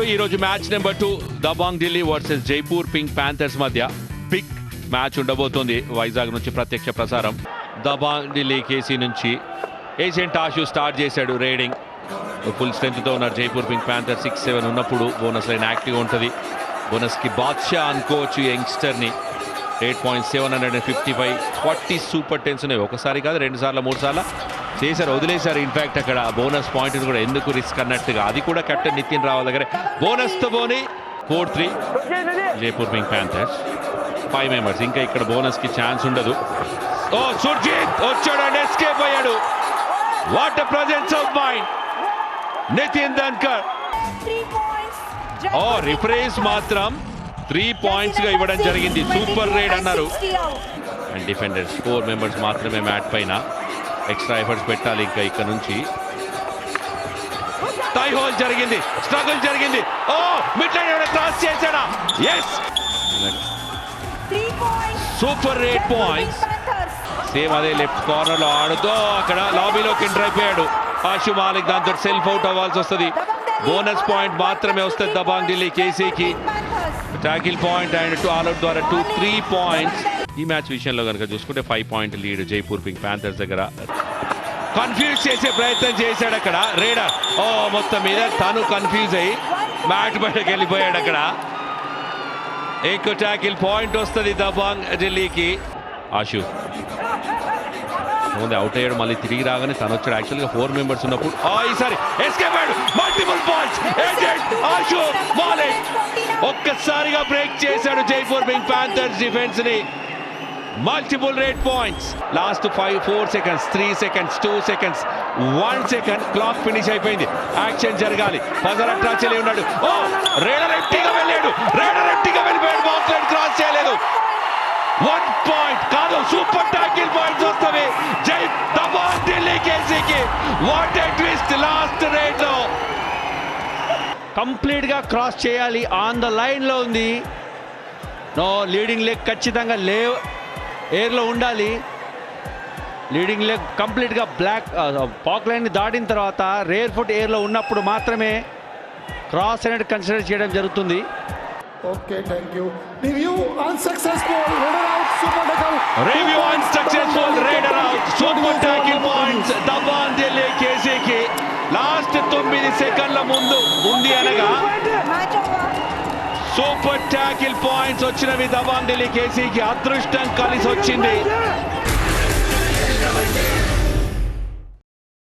So ఈరోజు match number two Dabang Delhi versus Jaipur pink panthers మధ్య big match ఉండబోతోంది వైజాగ్ నుంచి ప్రత్యక్ష ప్రసారం. దబాంగ్ ఢిల్లీ కేసీ నుంచి ఏషియన్ టాషు స్టార్ట్ చేశాడు రేడింగ్. ఫుల్ స్ట్రెంత్తో ఉన్నారు Jaipur pink panther six seven ఉన్నప్పుడు బోనస్ లైన్ యాక్టివ్గా ఉంటుంది. బోనస్కి బాద్షా అనుకోవచ్చు యంగ్స్టర్ని eight point seven hundred and fifty five. Forty super tens ఉన్నాయి ఒకసారి కాదు రెండు సార్లు మూడు సార్లు చేశారు వదిలేశారు. ఇన్ఫాక్ట్ అక్కడ బోనస్ పాయింట్ కూడా ఎందుకు రిస్క్ అన్నట్టుగా అది కూడా కెప్టెన్ నితిన్ రావు దగ్గర. బోనస్తో బోని four three Jaipur pink panthers five members ఇంకా ఇక్కడ బోనస్కి ఛాన్స్ ఉండదు. ఓ సుర్జిత్ వచ్చాడు అండ్ ఎస్కేప్ అయ్యాడు. What presence of mind Nitin Dhankar oh referees మాత్రం త్రీ పాయింట్స్గా ఇవ్వడం జరిగింది. సూపర్ రేడ్ అన్నారు. అండ్ డిఫెండర్స్ ఫోర్ మెంబర్స్ మాత్రమే మ్యాట్ పైన. ఎక్స్ట్రా ఎఫర్ట్స్ పెట్టాలి ఇంకా ఇక్కడ నుంచి. టై హోల్ జరిగింది. స్ట్రగుల్ జరిగింది. ఓ మిడ్ లైన్ క్రాస్ చేశాడా? Yes super raid points same అదే లెఫ్ట్ కార్నర్లో ఆడుతూ అక్కడ లాబీలోకి ఎంటర్ అయిపోయాడు. ఆశు మాలిక్ దాంతో సెల్ఫ్ అవుట్ అవ్వాల్సి వస్తుంది. బోనస్ పాయింట్ మాత్రమే వస్తుంది Dabang Delhi కేసీకి. Tackle point and two all out ద్వారా టూ త్రీ పాయింట్స్ ఈ మ్యాచ్ విషయంలో కనుక చూసుకుంటే five point lead Jaipur pink panthers దగ్గర. కన్ఫ్యూజ్ చేసే ప్రయత్నం చేశాడు అక్కడ. రేడర్ ఓ మొత్తం మీద తను కన్ఫ్యూజ్ అయ్యి మ్యాట్ బయటకు వెళ్ళిపోయాడు అక్కడ. ఎక్కువ ట్యాకిల్ పాయింట్ వస్తుంది దబాంగ్ ఢిల్లీకి. ఆశు ముందు అవుట్ అయ్యాడు మళ్ళీ తిరిగి రాగానే తను వచ్చాడు. యాక్చువల్గా ఫోర్ మెంబర్స్ ఉన్నప్పుడు. ఆ, ఈసారి ఎస్కేప్ అయ్యాడు. మల్టిపుల్ పాయింట్స్ ఏజెంట్ ఆశు ఒక్కసారిగా బ్రేక్ చేశాడు Jaipur pink panthers డిఫెన్స్ని. Multiple raid points last five four seconds three seconds two seconds one second clock finish అయిపోయింది. యాక్షన్ జరగాలి. ఫజర్ అట్రాచలే ఉన్నాడు. ఓ రేడర్ ఎట్టిగా వెళ్ళాడు. రేడర్ ఎట్టిగా వెళ్ళిపోయాడు. బాక్స్ లైన్ క్రాస్ చేయలేదు. వన్ పాయింట్ కాదు సూపర్ టాకిల్ పాయింట్స్ వస్తుంది జై దబాంగ్ ఢిల్లీ కేసీకి. వాట్ ఎ ట్విస్ట్ లాస్ట్ రేట్లో. కంప్లీట్గా క్రాస్ చేయాలి. ఆన్ ద లైన్లో ఉంది. నో లీడింగ్ లెగ్ ఖచ్చితంగా లేవు ఎయిర్లో ఉండాలి లీడింగ్ లెగ్ కంప్లీట్గా బ్లాక్ పాక్ లైన్ దాటిన తర్వాత రేర్ ఫుట్ ఎయిర్లో ఉన్నప్పుడు మాత్రమే క్రాస్ అనేది కన్సిడర్ చేయడం జరుగుతుంది Okay, thank you. Review unsuccessful. Runner out. Super tackle. Review unsuccessful raider out super tackle points Dabang Delhi కేసీకి last తొమ్మిది సెకండ్ల ముందు సూపర్ టాకిల్ పాయింట్స్ వచ్చినవి దబాన్ ఢిల్లీ కేసీకి అదృష్టం కలిసి వచ్చింది